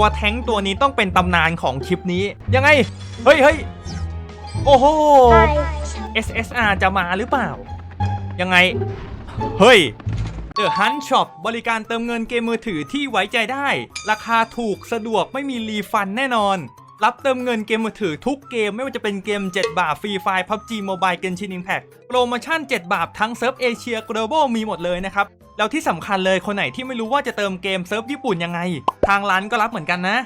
ตัวแท้งตัวนี้ต้องเป็นตำนานของคลิปนี้ ยังไง เฮ้ยเฮ้ยโอ้โห SSR จะมาหรือเปล่า ยังไง เฮ้ย The Hunt Shop บริการเติมเงินเกมมือถือที่ไว้ใจได้ ราคาถูกสะดวกไม่มีรีฟันแน่นอน รับเติมเงินเกมมือถือทุกเกมไม่ว่าจะเป็นเกม 7 บาทฟรีไฟล์ PUBG Mobile Genshin Impact โปรโมชั่น 7 บาททั้งเซิร์ฟเอเชีย Global มีหมดเลยนะครับ แล้วที่สำคัญเลยคนไหนที่ไม่รู้ว่าจะเติมเกมเซิร์ฟญี่ปุ่นยังไง ทางร้านก็รับเหมือนกันนะ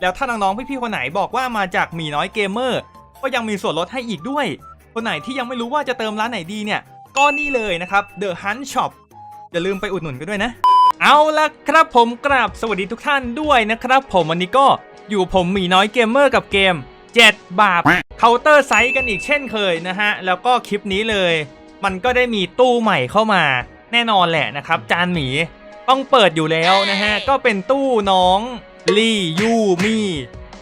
แล้วถ้าน้องๆพี่ๆคนไหนบอกว่ามาจากมีน้อยเกมเมอร์ก็ยังมีส่วนลดให้อีกด้วย คนไหนที่ยังไม่รู้ว่าจะเติมร้านไหนดีเนี่ยก็นี่เลยนะครับ The Hunt Shop อย่าลืมไปอุดหนุนกันด้วยนะ เอาละครับผมกราบสวัสดีทุกท่านด้วยนะครับ ผมวันนี้ก็อยู่ผมมีน้อยเกมเมอร์กับเกม 7 บาทเคาน์เตอร์ไซส์กันอีกเช่นเคยนะฮะ แล้วก็คลิปนี้เลย มันก็ได้มีตู้ใหม่เข้ามา แน่นอนแหละนะครับ จานหมีต้องเปิดอยู่แล้วนะฮะ ก็เป็นตู้น้องลี่ยูมี่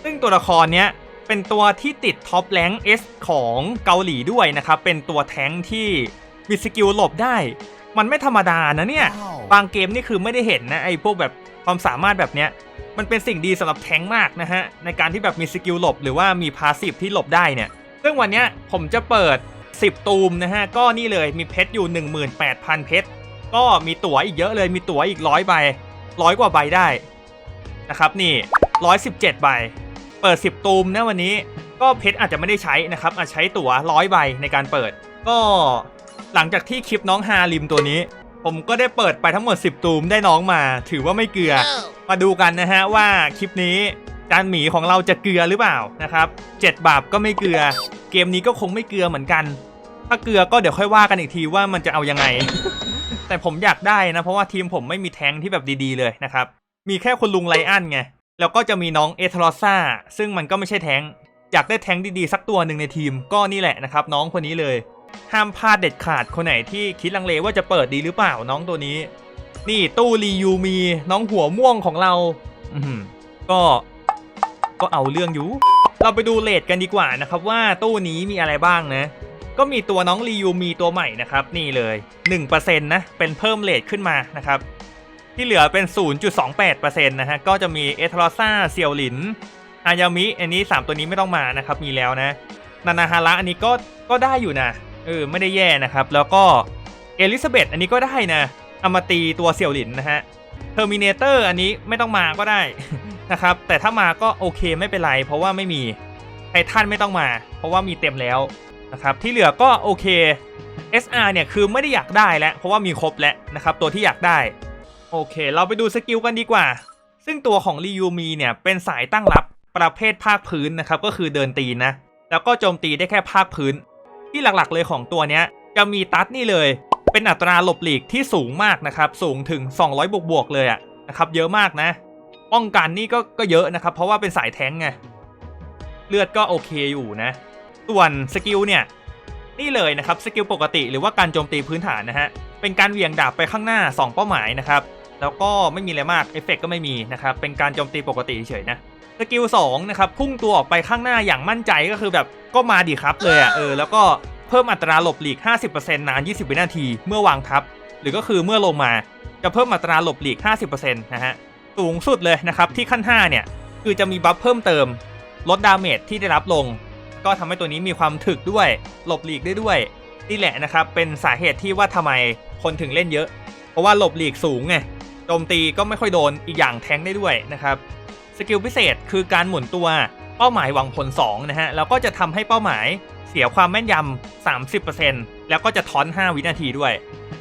ซึ่งตัวละครเนี้ยเป็นตัวที่ติดท็อปแรงค์ S ของเกาหลีด้วยนะครับ เป็นตัวแท้งที่มีสกิลหลบได้ มันไม่ธรรมดานะเนี่ย บางเกมนี่คือไม่ได้เห็นนะไอ้พวกแบบความสามารถแบบเนี้ยมันเป็นสิ่งดีสำหรับแท้งมากนะฮะ ในการที่แบบมีสกิลหลบหรือว่ามีพาสซีฟที่หลบได้เนี่ย ซึ่งวันเนี้ยผมจะเปิด 10 ตูมนะฮะ ก็นี่เลยมีเพชรอยู่ 18,000 เพชร ก็มีตั๋วอีกเยอะเลย มีตั๋วอีกร้อยใบร้อยกว่าใบได้นะครับนี่ 117 ใบ เปิด 10 ตูมนะวันนี้ ก็เพชรอาจจะไม่ได้ใช้นะครับ อาจใช้ตั๋วร้อยใบในการเปิด ก็หลังจากที่คลิปน้องฮาริมตัวนี้ ผมก็ได้เปิดไปทั้งหมด 10 ตูมได้น้องมา ถือว่าไม่เกลือ มาดูกันนะฮะว่าคลิปนี้จานหมีของเราจะเกลือหรือเปล่านะครับ 7 บาทก็ไม่เกลือ เกมนี้ก็คงไม่เกลือเหมือนกัน ถ้าเกลือก็เดี๋ยวค่อยว่ากันอีกทีว่ามันจะเอายังไง แต่ผมอยากได้นะ เพราะว่าทีมผมไม่มีแท้งที่แบบดีๆเลยนะครับ มีแค่คุณลุงไลอ้อนไง แล้วก็จะมีน้องเอทรอซ่าซึ่งมันก็ไม่ใช่แท้ง อยากได้แท้งดีๆ สักตัวหนึ่งในทีมก็นี่แหละนะครับ น้องคนนี้เลย ห้ามพลาดเด็ดขาดคนไหนที่คิดลังเลว่าจะเปิดดีหรือเปล่าน้องตัวนี้ นี่ตู้รียูมีน้องหัวม่วงของเรา อืก็ก็เอาเรื่องอยู่ เราไปดูเลทกันดีกว่านะครับว่าตู้นี้มีอะไรบ้างนะ ก็มีตัวน้องรียูมีตัวใหม่นะครับ นี่เลย 1%นะเป็นเพิ่มเลทขึ้นมานะครับ ที่เหลือเป็น 0.28%นะฮะก็จะมีเอทรอซ่าเซียวหลินอายามิอันนี้ 3 ตัวนี้ไม่ต้องมานะครับมีแล้วนะนานาฮาระอันนี้ก็ก็ได้อยู่นะเออไม่ได้แย่นะครับ แล้วก็เอลิซาเบธอันนี้ก็ได้นะเอามาตีตัวเซียวหลินนะฮะเทอร์มินเตอร์อันนี้ไม่ต้องมาก็ได้ นะครับ แต่ถ้ามาก็โอเคไม่เป็นไร เพราะว่าไม่มีไททันไม่ต้องมา เพราะว่ามีเต็มแล้วนะครับ ที่เหลือก็โอเค SR เนี่ยคือไม่ได้อยากได้แล้ว เพราะว่ามีครบแล้วนะครับ ตัวที่อยากได้ โอเค เราไปดูสกิลกันดีกว่า ซึ่งตัวของรียูมีเนี่ยเป็นสายตั้งรับประเภทภาคพื้นนะครับ ก็คือเดินตีนะ แล้วก็โจมตีได้แค่ภาคพื้น ที่หลักๆเลยของตัวเนี้ยจะมีตัดนี่เลย เป็นอัตราหลบหลีกที่สูงมากนะครับ สูงถึง 200 บวกบวกๆเลยอะนะครับ เยอะมากนะ ป้องกันนี่ก็ก็เยอะนะครับ เพราะว่าเป็นสายแท้งไงเลือดก็โอเคอยู่นะ ส่วนสกิลเนี่ยนี่เลยนะครับสกิลปกติหรือว่าการโจมตีพื้นฐานนะฮะเป็นการเหวี่ยงดาบไปข้างหน้า 2 เป้าหมายนะครับแล้วก็ไม่มีอะไรมากเอฟเฟกก็ไม่มีนะครับเป็นการโจมตีปกติเฉยๆนะสกิล2นะครับพุ่งตัวออกไปข้างหน้าอย่างมั่นใจก็คือแบบก็มาดีครับเลยอะเออแล้วก็เพิ่มอัตราหลบหลีก 50%นาน 20 วินาที เมื่อวางทับ หรือก็คือเมื่อลงมาจะเพิ่มอัตราหลบหลีก 50%นะฮะ สูงสุดเลยนะครับที่ขั้น 5 เนี่ย คือจะมีบัฟเพิ่มเติม ลดดาเมจที่ได้รับลง ก็ทำให้ตัวนี้มีความถึกด้วย หลบหลีกได้ด้วยนี่แหละนะครับ เป็นสาเหตุที่ว่าทำไมคนถึงเล่นเยอะ เพราะว่าหลบหลีกสูงไงโจมตีก็ไม่ค่อยโดนอีกอย่างแทงได้ด้วยนะครับสกิลพิเศษคือการหมุนตัวเป้าหมายวังผล2นะฮะแล้วก็จะทำให้เป้าหมายเสียความแม่นยำ30%แล้วก็จะทอน 5 วินาทีด้วย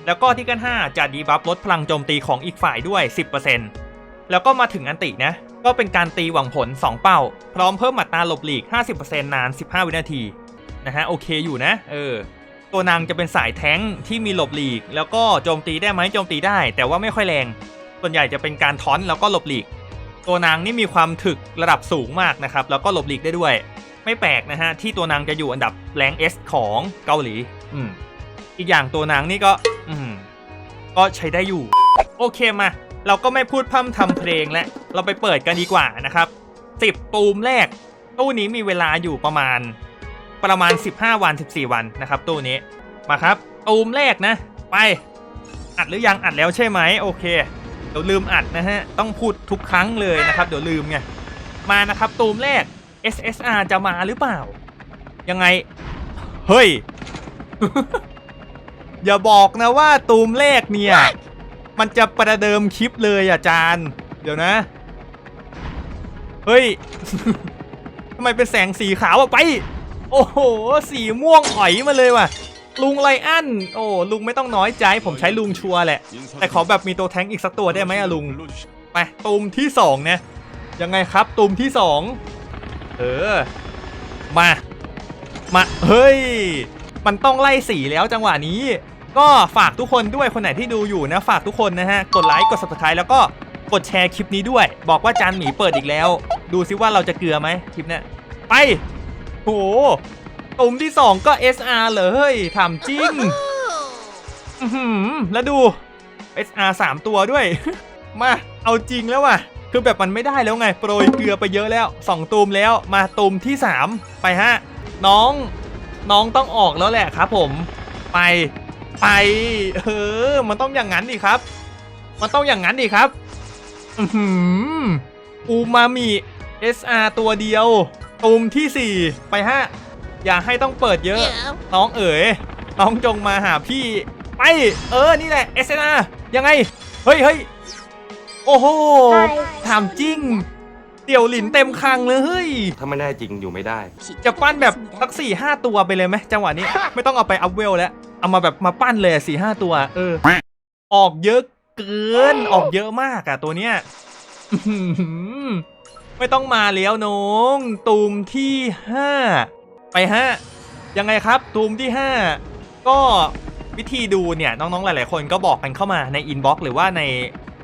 แล้วก็ที่กัน 5 จะดีบัฟลดพลังโจมตีของอีกฝ่ายด้วย 10% แล้วก็มาถึงอันตินะ ก็เป็นการตีหวังผล 2 เป้า พร้อมเพิ่มอัตราหลบหลีก 50%นาน 15 วินาทีนะฮะโอเคอยู่นะ เออ ตัวนางจะเป็นสายแท้งที่มีหลบหลีก แล้วก็โจมตีได้ไหมโจมตีได้ แต่ว่าไม่ค่อยแรง ส่วนใหญ่จะเป็นการทอนแล้วก็หลบหลีก ตัวนางนี่มีความถึกระดับสูงมากนะครับแล้วก็หลบหลีกได้ด้วย ไม่แปลกนะฮะที่ตัวนางจะอยู่อันดับแรง S ของเกาหลี อืมอีกอย่างตัวนางนี่ก็ อืมก็ใช้ได้อยู่ โอเคมา เราก็ไม่พูดพร่ำทำเพลงแล้วเราไปเปิดกันดีกว่านะครับ10ตูมแรก ตู้นี้มีเวลาอยู่ประมาณ ประมาณ 15 วัน 14 วันนะครับ ตู้นี้มาครับ ตูมแรกนะ ไปอัดหรือยังอัดแล้วใช่ไหมโอเค เดี๋ยวลืมอัดนะฮะ ต้องพูดทุกครั้งเลยนะครับ เดี๋ยวลืมไงมานะครับ ตูมแรก SSR จะมาหรือเปล่า ยังไง เฮ้ย อย่าบอกนะว่าตูมแรกเนี่ย มันจะประเดิมคลิปเลยอาจารย์ เดี๋ยวนะ เฮ้ยทำไมเป็นแสงสีขาวอะไป โอ้โห สีม่วงอ่อยมาเลยว่ะ ลุงไลอัน โอ้ลุงไม่ต้องน้อยใจ ผมใช้ลุงชัวแหละ แต่ขอแบบมีตัวแท้งอีกสักตัวได้ไหมอะลุง ไปตูมที่สองเนี่ยยังไงครับตูมที่สองเออ มา มา เฮ้ย มันต้องไล่สีแล้วจังหวะนี้ ก็ฝากทุกคนด้วยคนไหนที่ดูอยู่นะฝากทุกคนนะฮะกดไลค์กด subscribe แล้วก็กดแชร์คลิปนี้ด้วย บอกว่าจานหมีเปิดอีกแล้ว ดูซิว่าเราจะเกลือไหมคลิปเนี้ยไปโหตุ่มที่สองก็ SR เลยเฮ้ยถามจริงอื้อหือแล้วดู SR 3 ตัวด้วย มาเอาจริงแล้วว่ะ คือแบบมันไม่ได้แล้วไง โปรยเกลือไปเยอะแล้ว 2ตูมแล้วมาตูมที่ 3 ไปฮะ น้องน้องต้องออกแล้วแหละครับผม ไป ไป เออ มันต้องอย่างนั้นดิครับ มันต้องอย่างนั้นดิครับ อือหืออูมามิ SR ตัวเดียวตูมที่ 4 ไปฮะอย่าให้ต้องเปิดเยอะ น้องเอ๋ย น้องจงมาหาพี่ ไป เออ นี่แหละ SNR ยังไง เฮ้ยเฮ้ยโอ้โห ถามจริง เดี่ยวหลินเต็มคังเลยเฮ้ย ถ้าไม่แน่จริงอยู่ไม่ได้ จะปั้นแบบสักสี่ห้าตัวไปเลยไหมจังหวะนี้ ไม่ต้องเอาไปอัพเวลแล้ว เอามาแบบมาปั้นเลยสี่ห้าตัว เออ ออกเยอะเกิน ออกเยอะมากอะตัวเนี้ยอื้อหือไม่ต้องมาแล้วน้องตูมที่ห้าไปฮะยังไงครับตูมที่ห้าก็วิธีดูเนี่ยน้องๆหลาย ๆ คนก็บอกกันเข้ามาในอินบ็อกซ์หรือว่าใน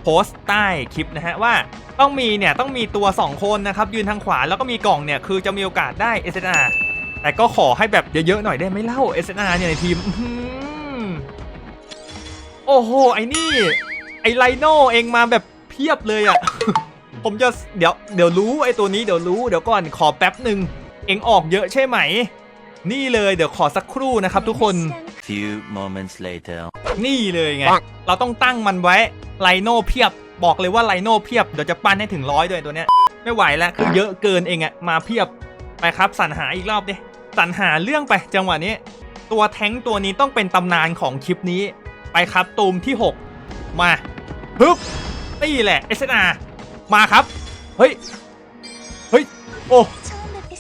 โพสต์ใต้คลิปนะฮะว่าต้องมีเนี่ยต้องมีตัว 2 คนนะครับยืนทางขวาแล้วก็มีกล่องเนี่ยคือจะมีโอกาสได้ SNR แต่ก็ขอให้แบบเยอะๆหน่อยได้ไหมเล่า SNR เนี่ยในทีมอื้อหือโอ้โห ไอ้นี่ ไอ้ไลโนเองมาแบบเพียบเลยอะ่ะ ผมจะเดี๋ยวเดี๋ยวรู้ไอ้ตัวนี้เดี๋ยวรู้เดี๋ยวก่อนขอแป๊บหนึ่งเองออกเยอะใช่ไหม นี่เลยเดี๋ยวขอสักครู่นะครับทุกคน Few moments later. นี่เลยไง เราต้องตั้งมันไว้ไลโนเพียบบอกเลยว่าไลโนเพียบเดี๋ยวจะปั้นให้ถึงร้อยด้วยตัวเนี้ยไม่ไหวแล้วคือเยอะเกินเองอะมาเพียบไปครับสรรหาอีกรอบดิ สรรหาเรื่องไปจังหวะนี้ ตัวแท้งตัวนี้ต้องเป็นตำนานของคลิปนี้ ไปครับตูมที่ 6 มาฮึบนี่แหละ SNR มาครับ เฮ้ย เฮ้ย โอ้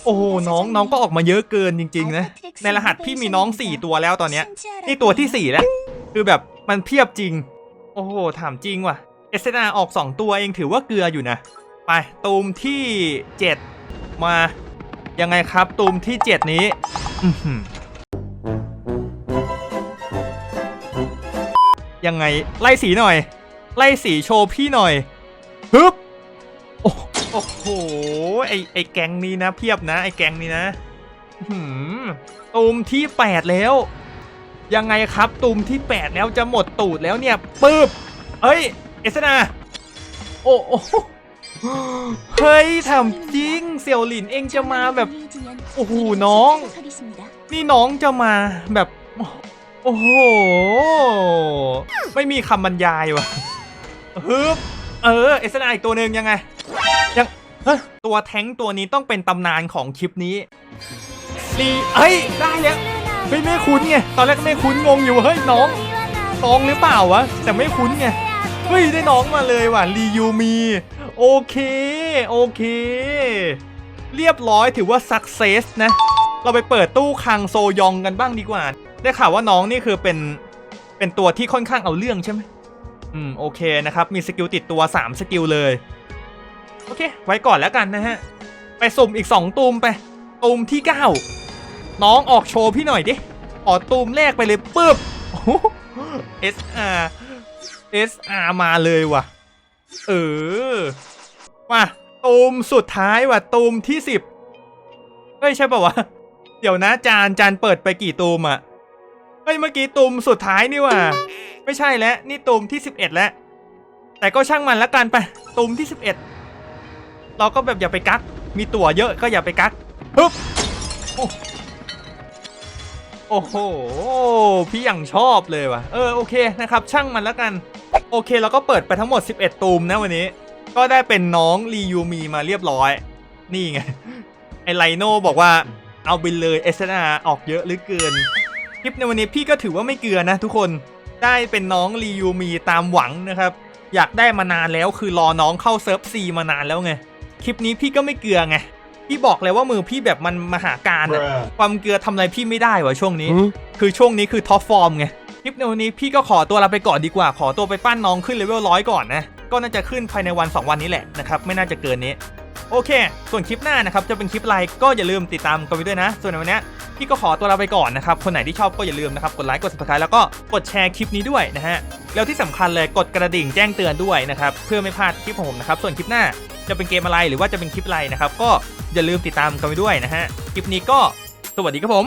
โอ้โหน้องน้องก็ออกมาเยอะเกินจริง ๆ นะ ในรหัสพี่มีน้อง 4 ตัวแล้วตอนเนี้ยนี่ตัวที่ 4 แล้ว คือแบบมันเพียบจริง โอ้โห ถามจริงว่ะ s n r ออก 2 ตัวเองถือว่าเกลืออยู่นะ ไปตูมที่ 7 มา ยังไงครับ ตูมที่ 7 นี้ยังไงไล่สีหน่อย ไล่สีโชว์พี่หน่อยฮึบโอ้โหไอไอแกงนี้นะ เพียบนะ ไอแกงนี้นะหือตูมที่ 8 แล้ว ยังไงครับ ตูมที่ 8 แล้วจะหมดตูดแล้วเนี่ยปึ๊บเฮ้ย เอสนาโอ้โอ้ เฮ้ยทำจริง เสี่ยวหลินเองจะมาแบบ โอ้โห น้อง นี่น้องจะมาแบบ โอ้โห ไม่มีคำบรรยายว่ะฮึบเออ เอสนาอีกตัวหนึ่งยังไง ยังตัวแท้งตัวนี้ต้องเป็นตำนานของคลิปนี้รีเฮ้ย ได้แล้วไม่ไม่คุ้นไง ตอนแรกไม่คุ้นงงอยู่ เฮ้ย น้องน้องหรือเปล่าวะ แต่ไม่คุ้นไง เฮ้ย ได้น้องมาเลยว่ะรียูมี โอเค โอเค เรียบร้อยถือว่าสักเซสนะ เราไปเปิดตู้คังโซยองกันบ้างดีกว่า ได้ข่าวว่าน้องนี่คือเป็นเป็นตัวที่ค่อนข้างเอาเรื่องใช่ไหมอืมโอเคนะครับ มีสกิลติดตัว 3 สกิลเลย โอเค ไว้ก่อนแล้วกันนะฮะ ไปสุ่มอีก 2 ตูมไป ตูมที่ 9 น้องออกโชว์พี่หน่อยดิขอตูมแรกไปเลยปึ๊บ SR SR มาเลยว่ะ เออมาตูมสุดท้ายว่ะตูมที่10เฮ้ยใช่ป่าวะ เดี๋ยวนะจานจานเปิดไปกี่ตูมอะเฮ้ยเมื่อกี้ตูมสุดท้ายนี่ว่ะไม่ใช่แล้วนี่ตูมที่11แล้ว แต่ก็ช่างมันละกันไปตูมที่11เอ็ดเราก็แบบอย่าไปกัก มีตั๋วเยอะก็อย่าไปกักฮึบโอ้โอ้โห พี่ยังชอบเลยว่ะ เออโอเคนะครับ ช่างมันแล้วกัน โอเคเราก็เปิดไปทั้งหมด 11 ตูมนะวันนี้ ก็ได้เป็นน้องรียูมีมาเรียบร้อย นี่ไง ไอไลโนบอกว่าเอาไปเลย SNR ออกเยอะเหรือเกิน คลิปในวันนี้พี่ก็ถือว่าไม่เกลือนะทุกคนได้เป็นน้องรียูมีตามหวังนะครับ อยากได้มานานแล้วคือรอน้องเข้าเซิร์ฟซีมานานแล้วไง คลิปนี้พี่ก็ไม่เกลือไงพี่บอกเลยว่ามือพี่แบบมันมหาการอะความเกลือทำอะไรพี่ไม่ได้วะช่วงนี้ คือช่วงนี้คือท็อปฟอร์มไง คลิปในวันนี้พี่ก็ขอตัวลาไปก่อนดีกว่า ขอตัวไปปั้นน้องขึ้นเลเวลร้อยก่อนนะ ก็น่าจะขึ้นภายในวัน 2 วันนี้แหละนะครับ ไม่น่าจะเกินนี้ โอเค ส่วนคลิปหน้านะครับจะเป็นคลิปอะไรก็อย่าลืมติดตามกันไปด้วยนะ ส่วนในวันนี้พี่ก็ขอตัวลาไปก่อนนะครับ คนไหนที่ชอบก็อย่าลืมนะครับ กดไลค์ กด subscribe แล้วก็กดแชร์คลิปนี้ด้วยนะฮะ แล้วที่สำคัญเลยกดกระดิ่งแจ้งเตือนด้วยนะครับ เพื่อไม่พลาดคลิปของผมนะครับ ส่วนคลิปหน้าจะเป็นเกมอะไรหรือว่าจะเป็นคลิปอะไรนะครับ ก็อย่าลืมติดตามกันไปด้วยนะฮะ คลิปนี้ก็สวัสดีครับผม